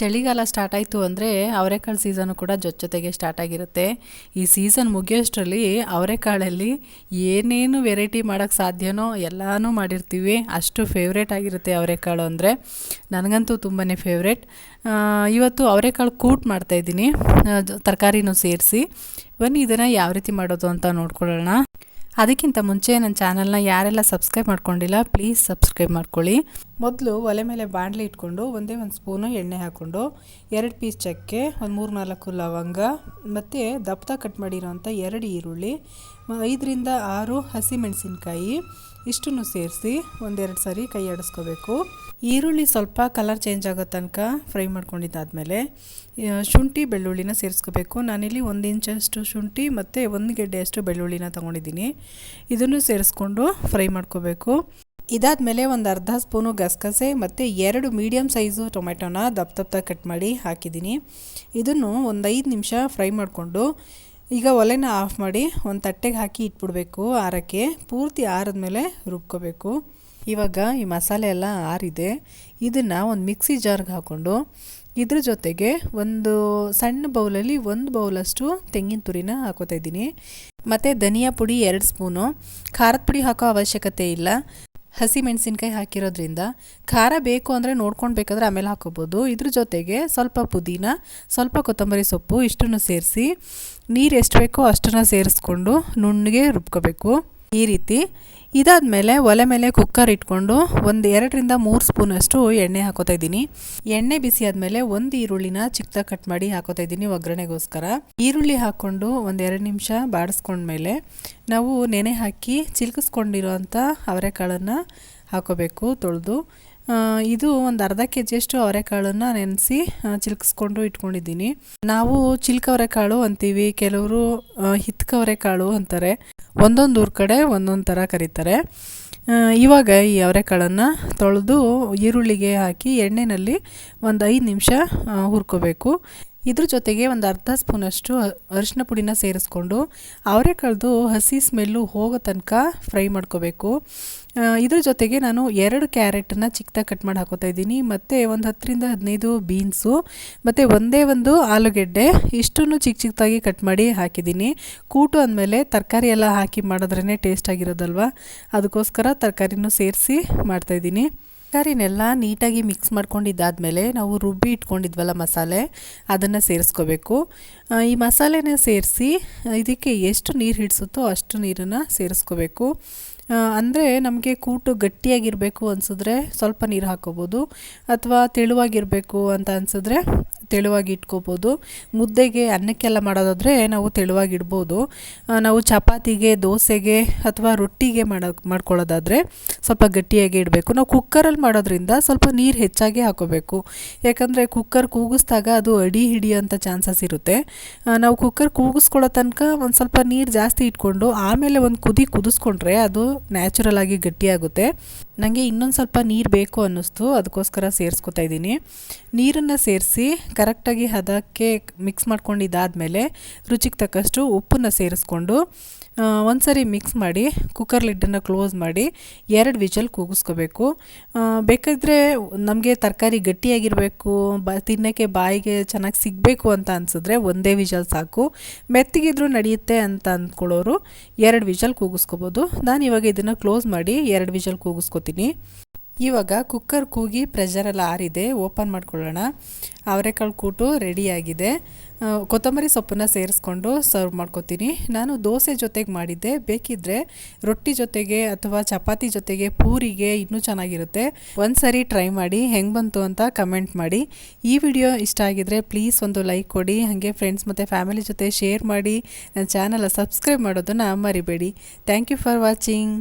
ಚಳಿಗಾಲ ಸ್ಟಾರ್ಟ್ ಆಯಿತು ಅಂದರೆ ಅವರೆಕಾಳು ಸೀಸನು ಕೂಡ ಜೊತೆ ಜೊತೆಗೆ ಸ್ಟಾರ್ಟ್ ಆಗಿರುತ್ತೆ. ಈ ಸೀಸನ್ ಮುಗಿಯೋಷ್ಟರಲ್ಲಿ ಅವರೆಕಾಳಲ್ಲಿ ಏನೇನು ವೆರೈಟಿ ಮಾಡೋಕ್ಕೆ ಸಾಧ್ಯನೋ ಎಲ್ಲನೂ ಮಾಡಿರ್ತೀವಿ. ಅಷ್ಟು ಫೇವ್ರೇಟ್ ಆಗಿರುತ್ತೆ ಅವರೆಕಾಳು ಅಂದರೆ. ನನಗಂತೂ ತುಂಬಾ ಫೇವ್ರೇಟ್ ಇವತ್ತು ಅವರೆಕಾಳು ಕೂಟ್ ಮಾಡ್ತಾಯಿದ್ದೀನಿ ತರಕಾರಿನೂ ಸೇರಿಸಿ. ಬನ್ನಿ, ಇದನ್ನು ಯಾವ ರೀತಿ ಮಾಡೋದು ಅಂತ ನೋಡ್ಕೊಳ್ಳೋಣ. ಅದಕ್ಕಿಂತ ಮುಂಚೆ ನನ್ನ ಚಾನಲ್ನ ಯಾರೆಲ್ಲ ಸಬ್ಸ್ಕ್ರೈಬ್ ಮಾಡ್ಕೊಂಡಿಲ್ಲ ಪ್ಲೀಸ್ ಸಬ್ಸ್ಕ್ರೈಬ್ ಮಾಡ್ಕೊಳ್ಳಿ. ಮೊದಲು ಒಲೆ ಮೇಲೆ ಬಾಣಲೆ ಇಟ್ಕೊಂಡು ಒಂದೇ ಒಂದು ಸ್ಪೂನು ಎಣ್ಣೆ ಹಾಕ್ಕೊಂಡು, ಎರಡು ಪೀಸ್ ಚಕ್ಕೆ, ಒಂದು ಮೂರು ನಾಲ್ಕು ಲವಂಗ, ಮತ್ತು ದಪ್ಪ ಕಟ್ ಮಾಡಿರೋಂಥ ಎರಡು ಈರುಳ್ಳಿ, ಐದರಿಂದ ಆರು ಹಸಿ ಮೆಣಸಿನ್ಕಾಯಿ ಇಷ್ಟನ್ನು ಸೇರಿಸಿ ಒಂದೆರಡು ಸರಿ ಕೈ ಆಡಿಸ್ಕೋಬೇಕು ಈರುಳ್ಳಿ ಸ್ವಲ್ಪ ಕಲರ್ ಚೇಂಜ್ ಆಗೋ ತನಕ ಫ್ರೈ ಮಾಡ್ಕೊಂಡಿದ್ದಾದಮೇಲೆ ಶುಂಠಿ ಬೆಳ್ಳುಳ್ಳಿನ ಸೇರಿಸ್ಕೋಬೇಕು. ನಾನಿಲ್ಲಿ ಒಂದು ಇಂಚಷ್ಟು ಶುಂಠಿ ಮತ್ತು ಒಂದು ಗೆಡ್ಡೆಯಷ್ಟು ಬೆಳ್ಳುಳ್ಳಿನ ತೊಗೊಂಡಿದ್ದೀನಿ. ಇದನ್ನು ಸೇರಿಸ್ಕೊಂಡು ಫ್ರೈ ಮಾಡ್ಕೋಬೇಕು. ಇದಾದಮೇಲೆ ಒಂದು ಅರ್ಧ ಸ್ಪೂನು ಗಸಗಸೆ ಮತ್ತು ಎರಡು ಮೀಡಿಯಮ್ ಸೈಜು ಟೊಮೆಟೊನ ದಪ್ಪ ದಪ್ಪ ಕಟ್ ಮಾಡಿ ಹಾಕಿದ್ದೀನಿ. ಇದನ್ನು ಒಂದು ಐದು ನಿಮಿಷ ಫ್ರೈ ಮಾಡಿಕೊಂಡು ಈಗ ಒಲೆನ ಆಫ್ ಮಾಡಿ ಒಂದು ತಟ್ಟೆಗೆ ಹಾಕಿ ಇಟ್ಬಿಡ್ಬೇಕು ಆರಕ್ಕೆ. ಪೂರ್ತಿ ಆರಿದ್ಮೇಲೆ ರುಬ್ಕೋಬೇಕು. ಇವಾಗ ಈ ಮಸಾಲೆ ಎಲ್ಲ ಆರಿದೆ. ಇದನ್ನು ಒಂದು ಮಿಕ್ಸಿ ಜಾರ್ಗೆ ಹಾಕ್ಕೊಂಡು ಇದ್ರ ಜೊತೆಗೆ ಒಂದು ಸಣ್ಣ ಬೌಲಲ್ಲಿ ಒಂದು ಬೌಲಷ್ಟು ತೆಂಗಿನ ತುರಿನ ಹಾಕೋತಾ ಇದ್ದೀನಿ. ಮತ್ತು ಧನಿಯಾ ಪುಡಿ ಎರಡು ಸ್ಪೂನು. ಖಾರದ ಪುಡಿ ಹಾಕೋ ಅವಶ್ಯಕತೆ ಇಲ್ಲ. ಹಸಿ ಮೆಣಸಿನ್ಕಾಯಿ ಹಾಕಿರೋದ್ರಿಂದ ಖಾರ ಬೇಕು ಅಂದರೆ ನೋಡ್ಕೊಂಡು ಬೇಕಾದ್ರೆ ಆಮೇಲೆ ಹಾಕೋಬೋದು. ಇದ್ರ ಜೊತೆಗೆ ಸ್ವಲ್ಪ ಪುದೀನ, ಸ್ವಲ್ಪ ಕೊತ್ತಂಬರಿ ಸೊಪ್ಪು ಇಷ್ಟನ್ನು ಸೇರಿಸಿ ನೀರು ಎಷ್ಟು ಬೇಕೋ ಅಷ್ಟನ್ನು ಸೇರಿಸ್ಕೊಂಡು ನುಣ್ಣಗೆ ರುಬ್ಕೋಬೇಕು. ಈ ರೀತಿ ಇದಾದಮೇಲೆ ಒಲೆ ಮೇಲೆ ಕುಕ್ಕರ್ ಇಟ್ಕೊಂಡು ಒಂದು ಎರಡರಿಂದ ಮೂರು ಸ್ಪೂನಷ್ಟು ಎಣ್ಣೆ ಹಾಕೋತಾ ಇದ್ದೀನಿ. ಎಣ್ಣೆ ಬಿಸಿ ಆದಮೇಲೆ ಒಂದು ಈರುಳ್ಳಿನ ಚಿಕ್ಕದಾಗಿ ಕಟ್ ಮಾಡಿ ಹಾಕೋತಾ ಇದ್ದೀನಿ ಒಗ್ಗರಣೆಗೋಸ್ಕರ. ಈರುಳ್ಳಿ ಹಾಕ್ಕೊಂಡು ಒಂದು ಎರಡು ನಿಮಿಷ ಬಾಡಿಸ್ಕೊಂಡ್ಮೇಲೆ ನಾವು ನೆನೆ ಹಾಕಿ ಚಿಲ್ಕಿಸ್ಕೊಂಡಿರೋಂಥ ಅವರೆಕಾಳನ್ನು ಹಾಕೋಬೇಕು ತೊಳೆದು. ಇದು ಒಂದು ಅರ್ಧ ಕೆ ಜಿಯಷ್ಟು ಅವರೆಕಾಳನ್ನು ನೆನೆಸಿ ಚಿಲ್ಕಿಸ್ಕೊಂಡು ಇಟ್ಕೊಂಡಿದ್ದೀನಿ. ನಾವು ಚಿಲ್ಕವರೆಕಾಳು ಅಂತೀವಿ, ಕೆಲವರು ಹಿತ್ಕವರೆಕಾಳು ಅಂತಾರೆ. ಒಂದೊಂದು ಊರ ಕಡೆ ಒಂದೊಂದು ಥರ ಕರೀತಾರೆ. ಇವಾಗ ಈ ಅವರೆಕಾಳನ್ನು ತೊಳೆದು ಈರುಳ್ಳಿಗೆ ಹಾಕಿ ಎಣ್ಣೆಯಲ್ಲಿ ಒಂದು ಐದು ನಿಮಿಷ ಹುರ್ಕೋಬೇಕು. ಇದ್ರ ಜೊತೆಗೆ ಒಂದು ಅರ್ಧ ಸ್ಪೂನಷ್ಟು ಅರಿಶಿನ ಪುಡಿನ ಸೇರಿಸ್ಕೊಂಡು ಅವರೆಕಾಳ್ದು ಹಸಿ ಸ್ಮೆಲ್ಲು ಹೋಗೋ ತನಕ ಫ್ರೈ ಮಾಡ್ಕೋಬೇಕು. ಇದ್ರ ಜೊತೆಗೆ ನಾನು ಎರಡು ಕ್ಯಾರೆಟನ್ನು ಚಿಕ್ಕದಾಗಿ ಕಟ್ ಮಾಡಿ ಹಾಕೋತಾ ಇದ್ದೀನಿ. ಮತ್ತು ಒಂದು ಹತ್ತರಿಂದ ಹದಿನೈದು ಬೀನ್ಸು, ಮತ್ತು ಒಂದೇ ಒಂದು ಆಲೂಗೆಡ್ಡೆ, ಇಷ್ಟನ್ನು ಚಿಕ್ಕ ಚಿಕ್ಕದಾಗಿ ಕಟ್ ಮಾಡಿ ಹಾಕಿದ್ದೀನಿ. ಕೂಟು ಅಂದಮೇಲೆ ತರಕಾರಿ ಎಲ್ಲ ಹಾಕಿ ಮಾಡಿದ್ರೇ ಟೇಸ್ಟ್ ಆಗಿರೋದಲ್ವ? ಅದಕ್ಕೋಸ್ಕರ ತರಕಾರಿನೂ ಸೇರಿಸಿ ಮಾಡ್ತಾಯಿದ್ದೀನಿ ತರಕಾರಿನೆಲ್ಲ ನೀಟಾಗಿ ಮಿಕ್ಸ್ ಮಾಡ್ಕೊಂಡಿದ್ದಾದಮೇಲೆ ನಾವು ರುಬ್ಬಿ ಇಟ್ಕೊಂಡಿದ್ವಲ್ಲ ಮಸಾಲೆ, ಅದನ್ನು ಸೇರಿಸ್ಕೋಬೇಕು. ಈ ಮಸಾಲೆನ ಸೇರಿಸಿ, ಇದಕ್ಕೆ ಎಷ್ಟು ನೀರು ಹಿಡಿಸುತ್ತೋ ಅಷ್ಟು ನೀರನ್ನು ಸೇರಿಸ್ಕೋಬೇಕು. ಅಂದರೆ ನಮಗೆ ಕೂಟು ಗಟ್ಟಿಯಾಗಿರಬೇಕು ಅನಿಸಿದ್ರೆ ಸ್ವಲ್ಪ ನೀರು ಹಾಕೋಬೋದು, ಅಥವಾ ತೆಳುವಾಗಿರಬೇಕು ಅಂತ ಅನಿಸಿದ್ರೆ ತೆಳುವಾಗಿ ಇಟ್ಕೋಬೋದು. ಮುದ್ದೆಗೆ ಅನ್ನಕ್ಕೆಲ್ಲ ಮಾಡೋದಾದರೆ ನಾವು ತೆಳುವಾಗಿ ಇಡ್ಬೋದು. ನಾವು ಚಪಾತಿಗೆ, ದೋಸೆಗೆ ಅಥವಾ ರೊಟ್ಟಿಗೆ ಮಾಡೋ, ಮಾಡ್ಕೊಳ್ಳೋದಾದರೆ ಸ್ವಲ್ಪ ಗಟ್ಟಿಯಾಗಿ ಇಡಬೇಕು. ನಾವು ಕುಕ್ಕರಲ್ಲಿ ಮಾಡೋದ್ರಿಂದ ಸ್ವಲ್ಪ ನೀರು ಹೆಚ್ಚಾಗಿ ಹಾಕೋಬೇಕು. ಯಾಕಂದರೆ ಕುಕ್ಕರ್ ಕೂಗಿಸ್ದಾಗ ಅದು ಅಡಿ ಹಿಡಿಯೋಂಥ ಚಾನ್ಸಸ್ ಇರುತ್ತೆ. ನಾವು ಕುಕ್ಕರ್ ಕೂಗಿಸ್ಕೊಳ್ಳೋ ತನಕ ಒಂದು ಸ್ವಲ್ಪ ನೀರು ಜಾಸ್ತಿ ಇಟ್ಕೊಂಡು ಆಮೇಲೆ ಒಂದು ಕುದಿ ಕುದಿಸ್ಕೊಂಡ್ರೆ ಅದು ನ್ಯಾಚುರಲ್ ಆಗಿ ಗಟ್ಟಿಯಾಗುತ್ತೆ. ನನಗೆ ಇನ್ನೊಂದು ಸ್ವಲ್ಪ ನೀರು ಬೇಕು ಅನ್ನಿಸ್ತು, ಅದಕ್ಕೋಸ್ಕರ ಸೇರಿಸ್ಕೊತಾ ಇದ್ದೀನಿ. ನೀರನ್ನು ಸೇರಿಸಿ ಕರೆಕ್ಟಾಗಿ ಹದಕ್ಕೆ ಮಿಕ್ಸ್ ಮಾಡ್ಕೊಂಡಿದ್ದಾದಮೇಲೆ ರುಚಿಗೆ ತಕ್ಕಷ್ಟು ಉಪ್ಪನ್ನು ಸೇರಿಸ್ಕೊಂಡು ಒಂದು ಸರಿ ಮಿಕ್ಸ್ ಮಾಡಿ ಕುಕ್ಕರ್ ಲಿಡ್ಡನ್ನು ಕ್ಲೋಸ್ ಮಾಡಿ ಎರಡು ವಿಜಲ್ ಕೂಗಿಸ್ಕೋಬೇಕು. ಬೇಕಾದರೆ ನಮಗೆ ತರಕಾರಿ ಗಟ್ಟಿಯಾಗಿರಬೇಕು, ಬ, ತಿನ್ನೋಕ್ಕೆ ಬಾಯಿಗೆ ಚೆನ್ನಾಗಿ ಸಿಗಬೇಕು ಅಂತ ಅನಿಸಿದ್ರೆ ಒಂದೇ ವಿಜಲ್ ಸಾಕು. ಮೆತ್ತಗಿದ್ರೂ ನಡೆಯುತ್ತೆ ಅಂತ ಅಂದ್ಕೊಳ್ಳೋರು ಎರಡು ವಿಜಲ್ ಕೂಗಿಸ್ಕೋಬೋದು. ನಾನು ಇವಾಗ ಇದನ್ನು ಕ್ಲೋಸ್ ಮಾಡಿ ಎರಡು ವಿಜಲ್ ಇವಾಗ ಕುಕ್ಕರ್ ಕೂಗಿ ಪ್ರೆಷರೆಲ್ಲ ಆರಿದೆ ಓಪನ್ ಮಾಡ್ಕೊಳ್ಳೋಣ. ಅವರೆಕಾಳು ಕೂಟು ರೆಡಿಯಾಗಿದೆ ಕೊತ್ತಂಬರಿ ಸೊಪ್ಪನ್ನು ಸೇರಿಸ್ಕೊಂಡು ಸರ್ವ್ ಮಾಡ್ಕೊತೀನಿ. ನಾನು ದೋಸೆ ಜೊತೆಗೆ ಮಾಡಿದ್ದೆ. ಬೇಕಿದ್ದರೆ ರೊಟ್ಟಿ ಜೊತೆಗೆ ಅಥವಾ ಚಪಾತಿ ಜೊತೆಗೆ ಪೂರಿಗೆ ಇನ್ನೂ ಚೆನ್ನಾಗಿರುತ್ತೆ. ಒಂದು ಸರಿ ಟ್ರೈ ಮಾಡಿ ಹೆಂಗೆ ಬಂತು ಅಂತ ಕಮೆಂಟ್ ಮಾಡಿ. ಈ ವಿಡಿಯೋ ಇಷ್ಟ ಆಗಿದ್ರೆ ಪ್ಲೀಸ್ ಒಂದು ಲೈಕ್ ಕೊಡಿ, ಹಾಗೆ ಫ್ರೆಂಡ್ಸ್ ಮತ್ತು ಫ್ಯಾಮಿಲಿ ಜೊತೆ ಶೇರ್ ಮಾಡಿ. ನನ್ನ ಚಾನಲ್ ಸಬ್ಸ್ಕ್ರೈಬ್ ಮಾಡೋದನ್ನು ಮರಿಬೇಡಿ. Thank you for watching